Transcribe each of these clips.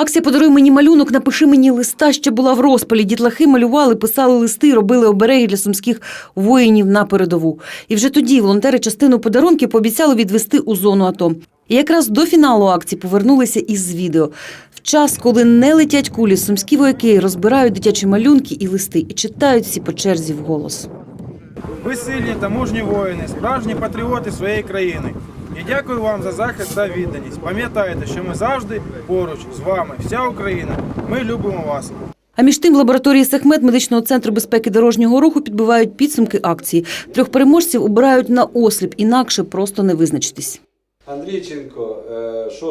Акція «Подаруй мені малюнок, напиши мені листа, ще була в розпалі. Дітлахи малювали, писали листи, робили обереги для сумських воїнів на передову. І вже тоді волонтери частину подарунків пообіцяли відвести у зону АТО. І якраз до фіналу акції повернулися із відео. В час, коли не летять кулі, сумські вояки розбирають дитячі малюнки і листи і читають всі по черзі вголос. Ви сильні та мужні воїни, справжні патріоти своєї країни. Я дякую вам за захист та відданість. Пам'ятайте, що ми завжди поруч з вами, вся Україна. Ми любимо вас. А між тим в лабораторії Сехмет медичного центру безпеки дорожнього руху підбивають підсумки акції. Трьох переможців обирають на осліп, інакше просто не визначитись. Андрійченко, 6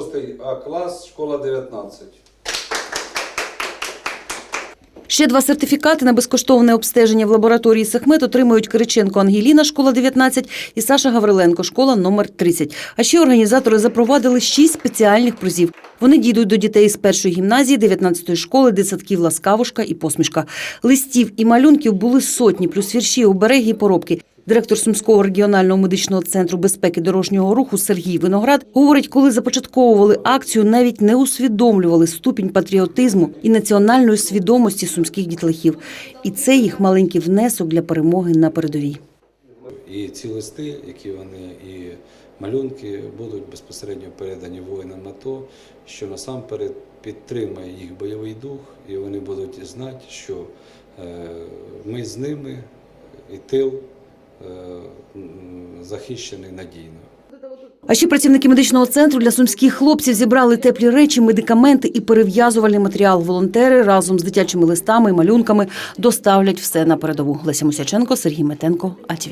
А клас, школа 19. Ще два сертифікати на безкоштовне обстеження в лабораторії Сехмет отримують Кириченко Ангеліна, школа 19, і Саша Гавриленко, школа номер 30. А ще організатори запровадили шість спеціальних призів. Вони дійдуть до дітей з першої гімназії, 19-ї школи, дитсадків Ласкавушка і Посмішка. Листів і малюнків були сотні, плюс вірші, обереги і поробки. Директор Сумського регіонального медичного центру безпеки дорожнього руху Сергій Виноград говорить, коли започатковували акцію, навіть не усвідомлювали ступінь патріотизму і національної свідомості сумських дітлахів. І це їх маленький внесок для перемоги на передовій. І ці листи, які вони і малюнки будуть безпосередньо передані воїнам АТО, що насамперед підтримає їх бойовий дух, і вони будуть знати, що е, ми з ними і тил захищений надійно. А ще працівники медичного центру для сумських хлопців зібрали теплі речі, медикаменти і перев'язувальний матеріал. Волонтери разом з дитячими листами і малюнками доставлять все на передову. Леся Мусяченко, Сергій Метенко, АТВ.